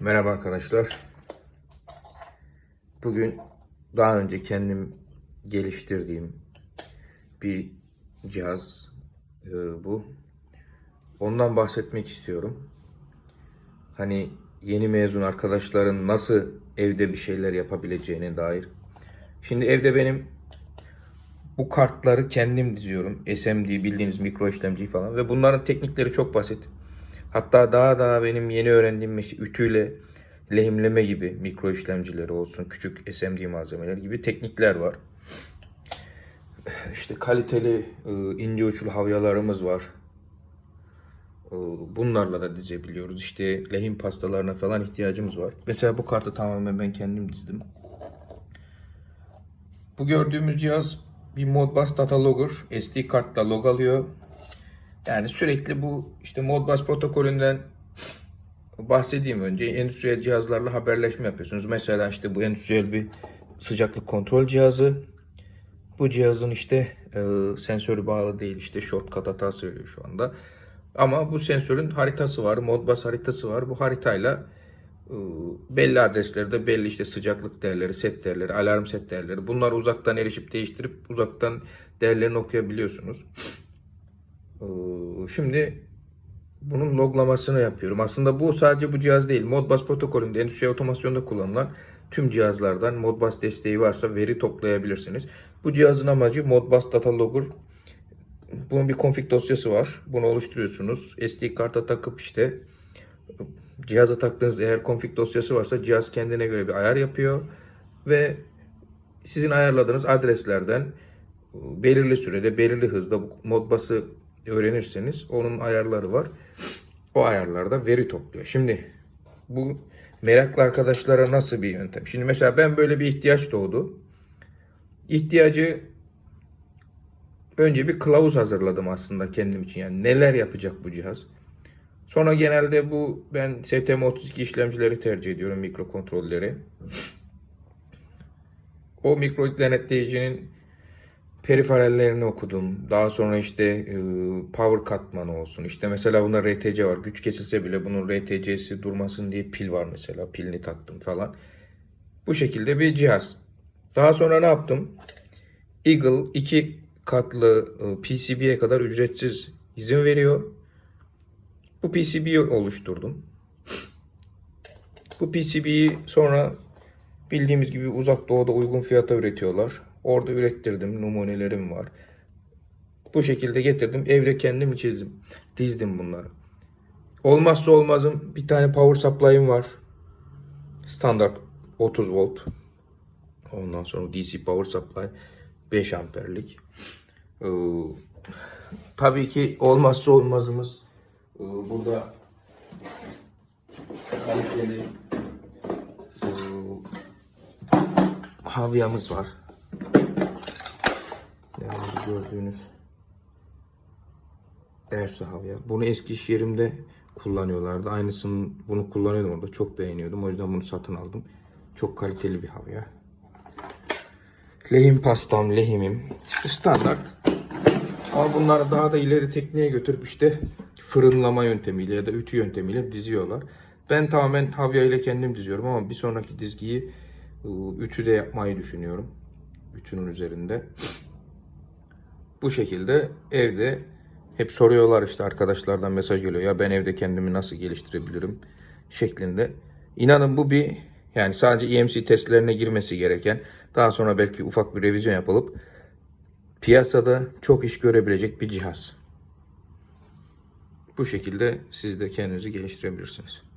Merhaba arkadaşlar. Bugün daha önce kendim geliştirdiğim bir cihaz e, bu. Ondan bahsetmek istiyorum. Hani yeni mezun arkadaşların nasıl evde bir şeyler yapabileceğine dair. Şimdi evde benim bu kartları kendim diziyorum. SMD bildiğiniz mikro işlemci falan ve bunların teknikleri çok basit. Hatta daha daha benim yeni öğrendiğim mesela ütüyle lehimleme gibi mikro işlemcileri olsun, küçük SMD malzemeleri gibi teknikler var. İşte kaliteli e, ince uçlu havyalarımız var. Bunlarla da dizebiliyoruz. İşte lehim pastalarına falan ihtiyacımız var. Mesela bu kartı tamamen ben kendim dizdim. Bu gördüğümüz cihaz bir Modbus Data Logger. SD kartla log alıyor. Yani sürekli bu işte Modbus protokolünden bahsedeyim önce. Endüstriyel cihazlarla haberleşme yapıyorsunuz. Mesela işte bu endüstriyel bir sıcaklık kontrol cihazı. Bu cihazın işte e, sensörü bağlı değil. işte shortcut hatası veriyor şu anda. Ama bu sensörün haritası var. Modbus haritası var. Bu haritayla e, belli adreslerde belli işte sıcaklık değerleri, set değerleri, alarm set değerleri. Bunları uzaktan erişip değiştirip uzaktan değerlerini okuyabiliyorsunuz. Ee, Şimdi bunun loglamasını yapıyorum. Aslında bu sadece bu cihaz değil. Modbus protokolünde endüstri otomasyonda kullanılan tüm cihazlardan Modbus desteği varsa veri toplayabilirsiniz. Bu cihazın amacı Modbus Data Logger. Bunun bir config dosyası var. Bunu oluşturuyorsunuz. SD karta takıp işte cihaza taktığınız eğer config dosyası varsa cihaz kendine göre bir ayar yapıyor ve sizin ayarladığınız adreslerden belirli sürede, belirli hızda bu Modbus'ı öğrenirseniz onun ayarları var. O ayarlarda veri topluyor. Şimdi bu meraklı arkadaşlara nasıl bir yöntem? Şimdi mesela ben böyle bir ihtiyaç doğdu. İhtiyacı önce bir kılavuz hazırladım aslında kendim için. Yani neler yapacak bu cihaz? Sonra genelde bu ben STM32 işlemcileri tercih ediyorum mikro kontrolleri. O mikro denetleyicinin periferallerini okudum. Daha sonra işte e, power katmanı olsun. İşte mesela bunda RTC var. Güç kesilse bile bunun RTC'si durmasın diye pil var mesela. Pilini taktım falan. Bu şekilde bir cihaz. Daha sonra ne yaptım? Eagle iki katlı e, PCB'ye kadar ücretsiz izin veriyor. Bu PCB'yi oluşturdum. Bu PCB'yi sonra bildiğimiz gibi uzak doğuda uygun fiyata üretiyorlar. Orada ürettirdim. Numunelerim var. Bu şekilde getirdim. Evde kendim çizdim. Dizdim bunları. Olmazsa olmazım bir tane power supply'ım var. Standart 30 volt. Ondan sonra DC power supply 5 amperlik. Ee, tabii ki olmazsa olmazımız ee, burada kaliteli ee, havyamız var. Gördüğünüz Ersa havya. Bunu eski iş yerimde kullanıyorlardı. Aynısını bunu kullanıyordum orada. Çok beğeniyordum. O yüzden bunu satın aldım. Çok kaliteli bir havya. Lehim pastam, lehimim. Standart. Ama bunları daha da ileri tekniğe götürüp işte fırınlama yöntemiyle ya da ütü yöntemiyle diziyorlar. Ben tamamen havya ile kendim diziyorum ama bir sonraki dizgiyi ıı, ütüde yapmayı düşünüyorum. Ütünün üzerinde. Bu şekilde evde hep soruyorlar işte arkadaşlardan mesaj geliyor. Ya ben evde kendimi nasıl geliştirebilirim şeklinde. İnanın bu bir yani sadece EMC testlerine girmesi gereken daha sonra belki ufak bir revizyon yapılıp piyasada çok iş görebilecek bir cihaz. Bu şekilde siz de kendinizi geliştirebilirsiniz.